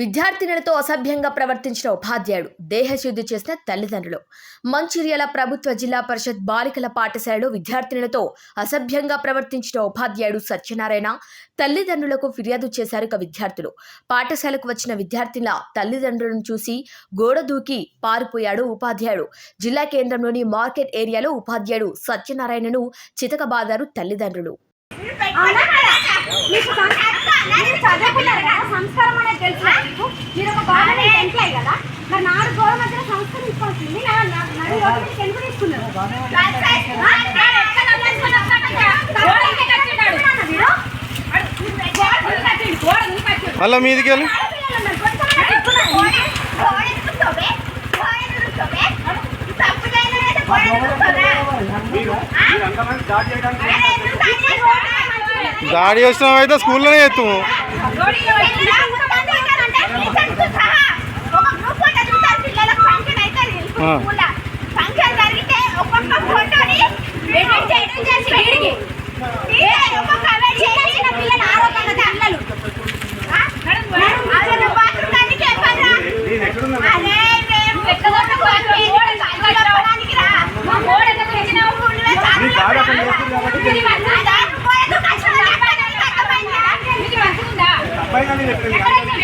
విద్యార్థినులతో అసభ్యంగా ప్రవర్తించిన ఉపాధ్యాయుడు దేహశుద్ధి చేసిన తల్లిదండ్రులు. మంచిర్యాల ప్రభుత్వ జిల్లా పరిషత్ బాలికల పాఠశాలలో విద్యార్థినులతో అసభ్యంగా ప్రవర్తించిన ఉపాధ్యాయుడు సత్యనారాయణ తల్లిదండ్రులకు ఫిర్యాదు చేశారు ఒక విద్యార్థులు. పాఠశాలకు వచ్చిన విద్యార్థినుల తల్లిదండ్రులను చూసి గోడ దూకి పారిపోయాడు ఉపాధ్యాయుడు. జిల్లా కేంద్రంలోని మార్కెట్ ఏరియాలో ఉపాధ్యాయుడు సత్యనారాయణను చితకబాదారు తల్లిదండ్రులు. సంస్కారం తెలుసు మీకు? మీరు ఒక గవర్నమెంట్ ఎంప్లాయ్ కదా? మరి నాడు గోడ మధ్యలో సంస్కరించుకోవాల్సింది నా నా- నడు రోడ్డు మీదకి ఎందుకు తీసుకున్నారు? మళ్ళా మీదికి వెళ్ళి. దాడి వచ్చిన అయితే స్కూల్లోనే చేస్తాము ఫంక్షన్ జరిగితే ఒక్కొక్క ఫోటోని ఎడిట్ చేయడం చేసి వీడికి. ఒక్కొక్క అవైడ్ చేసి నా పిల్లలు అబ్బాయి కానీ చెప్పింది